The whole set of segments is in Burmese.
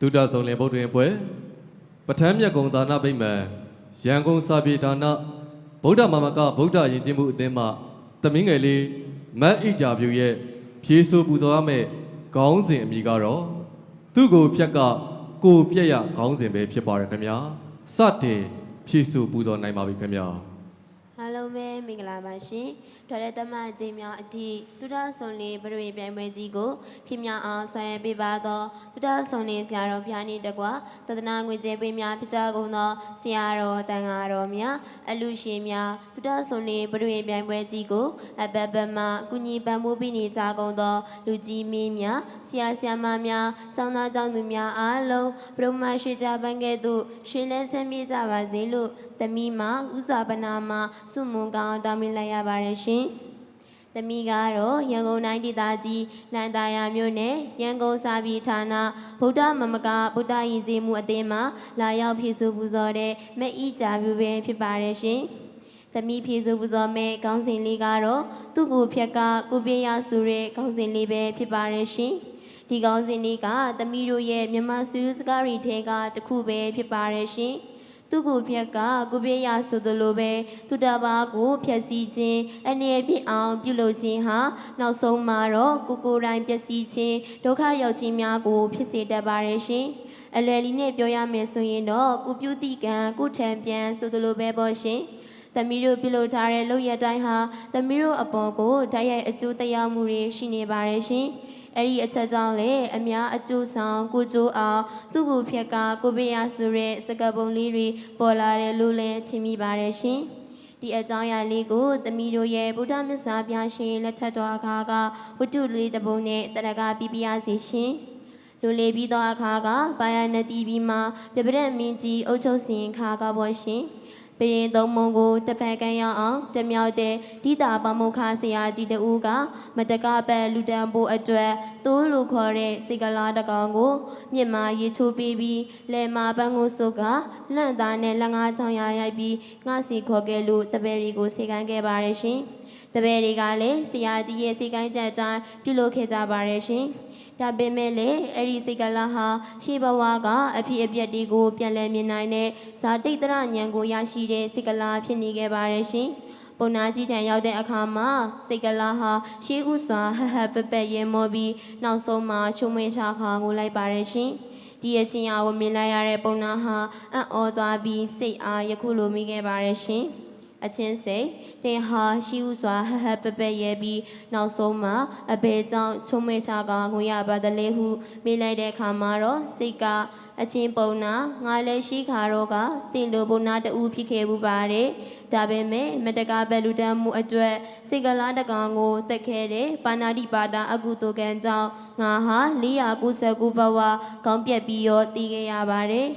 ဒုတဆုံးလင်ဗုဒ္ဓရင်ဖွဲ့ပဋ္ဌာန်းမြတ်ကုံသာနာဗိမာန်ရန်ကုန်စာပြေဒါနဗုဒ္ဓမာမကဗုဒ္ဓယဉ်ကျေးမှုအသင်းမှသမင်းငယ်လေးမတ်ဣကြပြူရဲ့ဖြေဆိုပူဇော်ရမယ့်ခေါင်းစဉ်အမည်ကတော့သူ့ကိုဖြတ်ကကိုပြက်ရခေါင်းစဉ်ပဲဖြစ်ပါတယ်ခင်ဗျာစတင်ဖြေဆိုပူဇော်နိုင်ပါပြီခင်ဗျာအား လုံးပဲမင်္ဂလာပါရှင်ထွရတမအကျိန်များအထိသုဒ္ဓဆုံလေးပရိဝေပြိုင်ပွဲကြီးကိုဖြစ်မြောက်အောင်ဆောင်ရွက်ပေးပါသောသုဒ္ဓဆုံလေးဆရာတော်ဘုရားနှင့်တကွာသဒ္ဒနာငွေကြေးပေးများဖြစ်ကြကုန်သောဆရာတော်တန်ဃာတော်များအလူရှင်များသုဒ္ဓဆုံလေးပရိဝေပြိုင်ပွဲကြီးကိုအဘဘမကုညီပံမိုးပေးနေကြကုန်သော လူကြီးမင်းများဆရာဆရာမများကျောင်းသားကျောင်းသူများအားလုံးပရမရွှေကြပန်းကဲ့သို့ရွှေလဲချမ်းမြေ့ကြပါစေလို့ သမီးမဥစွာပနာမစုမွန်ကောင်းတောင်းမိလိုက်ရပါတယ်ရှင်။သမီးကတော့ရန်ကုန်တိုင်းဒေသကြီးလန်တာယာမြို့နယ်ရန်ကုန်စာပြည်ဌာနဗုဒ္ဓမမကဗုဒ္ဓရည်စည်မှုအသင်းမှာလာရောက်ဖြည့်ဆို့ပူဇော်တဲ့မအီကြပြူပဲဖြစ်ပါတယ်ရှင်။သမီးဖြည့်ဆို့ပူဇော်မဲ့ခေါင်းစဉ်လေးကတော့သူ့ကိုဖြက်ကကိုပြရဆိုတဲ့ခေါင်းစဉ်လေးပဲဖြစ်ပါတယ်ရှင်။ဒီခေါင်းစဉ်လေးကသမီးတို့ရဲ့မြန်မာစူးစကားတွေထဲကတစ်ခုပဲဖြစ်ပါတယ်ရှင်။ သူ့ကိုဖြက်ကကိုပြည့်ရဆိုသလိုပဲသူတပါးကိုဖြက်စီးခြင်းအနေဖြစ်အောင်ပြုလုပ်ခြင်းဟာနောက်ဆုံးမှာတော့ကိုကိုယ်တိုင်ပျက်စီးခြင်းဒုက္ခရောက်ခြင်းများကိုဖြစ်စေတတ်ပါတယ်ရှင်အလွယ်လီနဲ့ပြောရမယ်ဆိုရင်တော့ကိုပြုတိကံကိုထံပြန်ဆိုသလိုပဲပေါ့ရှင်သမီးတို့ပြုလုပ်ထားတဲ့လုပ်ရတိုင်းဟာသမီးတို့အပေါ်ကိုဓာတ်ရိုက်အကျိုးတရားမှုတွေရှိနေပါတယ်ရှင်။ အဲ့ဒီအချက်ကြောင့်လေအများအကျိုးဆောင်ကိုကျိုးအောင်သူ့ကိုဖြက်ကကိုဘေးရဆိုတဲ့စကပုံလေးတွေပေါ်လာတယ်လို့လည်းထင်မိပါတယ်ရှင်။ဒီအကြောင်းအရာလေးကိုသမီးတို့ရဲ့ဗုဒ္ဓမြတ်စွာဘုရားရှင်လက်ထက်တော်အခါကဝတ္ထုလေးတစ်ပုဒ်နဲ့တရကပြပြရစီရှင်။လူလေးပြီးသောအခါကဘာယာနတိပြီးမှပြပရက်မင်းကြီးအုတ်ချုပ်စင်ခါကပေါ်ရှင်။ ပရင်သုံးမုံကိုတစ်ဖက်ကန်းရအောင်တမြောက်တဲ့ဒိတာပမုခဆရာကြီးတဦးကမတကပတ်လူတန်ဖို့အတွက်တိုးလူခေါ်တဲ့စေကလာတကောင်ကိုမြစ်မာရေချိုးပေးပြီးလယ်မာပန်းကိုစုပ်ကလန့်သားနဲ့လက်ငါးချောင်းရရိုက်ပြီးငှစီခေါ်ခဲ့လို့တပည့်တွေကိုစေကန်းခဲ့ပါတယ်ရှင်တပည့်တွေကလည်းဆရာကြီးရဲ့စေကန်းချက်တိုင်းပြုလုပ်ခဲ့ကြပါတယ်ရှင် ဒါပေမဲ့လေအဲ့ဒီစိတ်ကလာဟာရှေးဘဝကအဖြစ်အပျက်တွေကိုပြန်လည်မြင်နိုင်တဲ့ဇာတိတ်တရဉာဏ်ကိုရရှိတဲ့စိတ်ကလာဖြစ်နေခဲ့ပါတယ်ရှင်။ပုံနာကြီးထံရောက်တဲ့အခါမှာစိတ်ကလာဟာရှေးဥစွာဟဟပပရဲမောပြီးနောက်ဆုံးမှာချုံမွေးချခါကိုလိုက်ပါတယ်ရှင်။ဒီအချင်းအားကိုမြင်လိုက်ရတဲ့ပုံနာဟာအံ့ဩသွားပြီးစိတ်အားယခုလိုမိခဲ့ပါတယ်ရှင်။ အချင်းစိတ်တင်ဟာရှိဥစွာဟဟပပရဲပြီးနောက်ဆုံးမှာအဘေကြောင့်ချုံမေချာကငွေရပါတလေဟုမိလိုက်တဲ့အခါမှာတော့စိတ်ကအချင်းပုံနာငါလည်းရှိခါတော့ကတင်လိုပုံနာတူဖြစ်ခဲ့ဘူးပါတယ်ဒါပေမဲ့မတကာဘလူတမ်းမှုအတွက်စိတ်ကလားတကောင်ကိုတက်ခဲ့တဲ့ပါဏာတိပါဒအကုသိုလ်ကံကြောင့်ငါဟာ499ဘဝကောင်းပြက်ပြီးရောတည်ခဲ့ရပါတယ်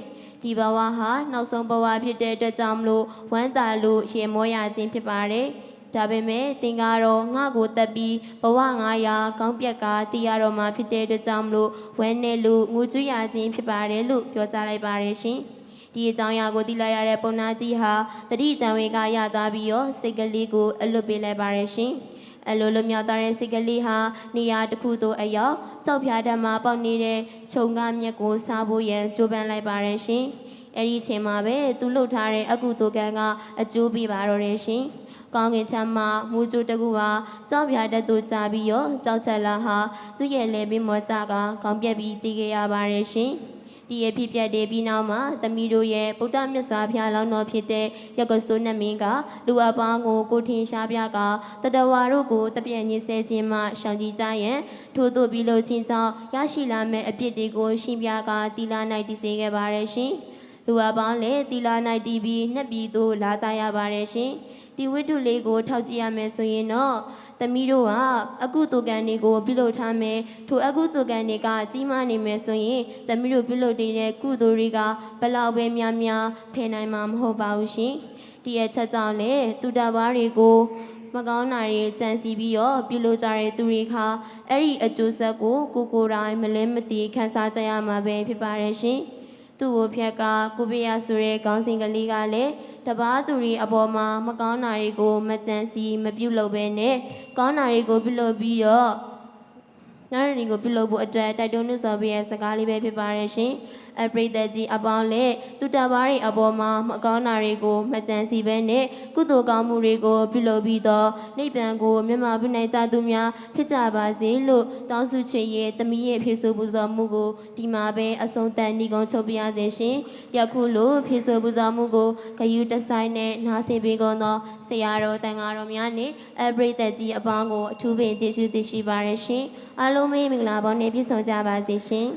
ဒီဘဝဟာနောက်ဆုံးဘဝဖြစ်တဲ့အတွက်ကြောင့်မလို့ဝမ်းသာလို့ရေမောရခြင်းဖြစ်ပါတယ်။ဒါပေမဲ့သင်ကတော့ငါ့ကိုတက်ပြီးဘဝ900ကောင်းပြက်ကတည်ရတော့မှဖြစ်တဲ့အတွက်ကြောင့်မလို့ဝမ်းနဲ့လို့ငိုကြွရခြင်းဖြစ်ပါတယ်လို့ပြောကြားလိုက်ပါတယ်ရှင်။ဒီအကြောင်းအရာကိုသိလိုက်ရတဲ့ပုံနာကြီးဟာတတိတံဝေကရသားပြီးတော့စိတ်ကလေးကိုအလွတ်ပေးလိုက်ပါတယ်ရှင်။ အလိုလိုမြောက်သားတဲ့စိတ်ကလေးဟာနေရာတစ်ခုသို့အရောက်ကြောက်ဖြားတတ်မှာပေါက်နေတဲ့ခြုံကားမြက်ကိုစားဖို့ရန်ကြိုးပမ်းလိုက်ပါတယ်ရှင်။အဲ့ဒီအချိန်မှာပဲသူလှုပ်ထားတဲ့အကုသိုလ်ကံကအကျိုးပေးပါတော့တယ်ရှင်။ကောင်းကင်ချမ်းမှာမူကျိုးတကူဟာကြောက်ဖြားတတ်သူကြပြီးရောကြောက်ချက်လာဟာသူ့ရဲ့လေပြီးမောကြကကောင်းပြက်ပြီးတည်ခဲ့ရပါတယ်ရှင်။ ဒီအဖြစ်ပြက်တဲ့ပြီးနောက်မှာသမီးတို့ရဲ့ဗုဒ္ဓမြတ်စွာဘုရားလောင်းတော်ဖြစ်တဲ့ရက္ကစိုးနတ်မင်းကလူအပေါင်းကိုကိုထင်ရှားပြကတတဝါတို့ကိုတပြည့်ညစ်ဆဲခြင်းမှရှောင်ကြည်ကြရန်ထို့သို့ပြီးလို့ချင်းကြောင့်ရရှိလာမယ့်အပြစ်တွေကိုရှင်းပြကတီလာ၌တည်စေခဲ့ပါတယ်ရှင်။လူအပေါင်းလည်းတီလာ၌တည်ပြီးနှစ်ပြည်သို့လာကြရပါတယ်ရှင်။ ဒီဝိတ္ထုလေးကိုထောက်ကြည့်ရမယ်ဆိုရင်တော့သမီးတို့ကအကုသိုလ်ကံတွေကိုပြုလုပ်ထားမယ်ထိုအကုသိုလ်ကံတွေကကြီးမားနေမယ်ဆိုရင်သမီးတို့ပြုလုပ်တဲ့ကုသိုလ်တွေကဘလောက်ပဲများများဖယ်နိုင်မှာမဟုတ်ပါဘူးရှင်ဒီအချက်ကြောင့်လေသူတဘာတွေကိုမကောင်းတာတွေကြံစီပြီးတော့ပြုလုပ်ကြတဲ့သူတွေခါအဲ့ဒီအကျိုးဆက်ကိုကိုကိုယ်တိုင်မလဲမသိခံစားကြရမှာပဲဖြစ်ပါတယ်ရှင် သူ့ကိုဖြက်ကကိုပြရဆိုတဲ့ခေါင်းစဉ်ကလေးကလည်းတပားသူတွေအပေါ်မှာမကောင်းတာတွေကိုမကြံစီမပြုတ်လုပ်ပဲနဲ့ကောင်းတာတွေကိုပြုလုပ်ပြီးတော့ နားရည်ကိုပြုလုပ်ဖို့အတွက်တိုက်တွန်းနှုတ်ဆော်ပေးရဲ့စကားလေးပဲဖြစ်ပါရဲ့ရှင်အပရိသတ်ကြီးအပေါင်းလက်သူတပါးတွေအပေါ်မှာမကောင်းတာတွေကိုမကြံစီဘဲနဲ့ကုသိုလ်ကောင်းမှုတွေကိုပြုလုပ်ပြီးတော့နိဗ္ဗာန်ကိုမျက်မှောက်ပြုနိုင်ကြသူများဖြစ်ကြပါစေလို့တောင်းဆုချင်ရဲ့တမီးရဲ့ဖြစ်ဆိုပူဇော်မှုကိုဒီမှာပဲအဆုံးသတ်နှီးကုန်းချုပ်ပြရစေရှင်ယခုလိုဖြစ်ဆိုပူဇော်မှုကိုဂယုတဆိုင်နဲ့နားဆင်ပေးကုန်သောဆရာတော်တန်ဃာတော်များနဲ့အပရိသတ်ကြီးအပေါင်းကိုအထူးပင်တည်ရှိတည်ရှိပါရရှင်အားလုံးပဲမင်္ဂလာပေါင်းနဲ့ပြည့်စုံကြပါစေရှင်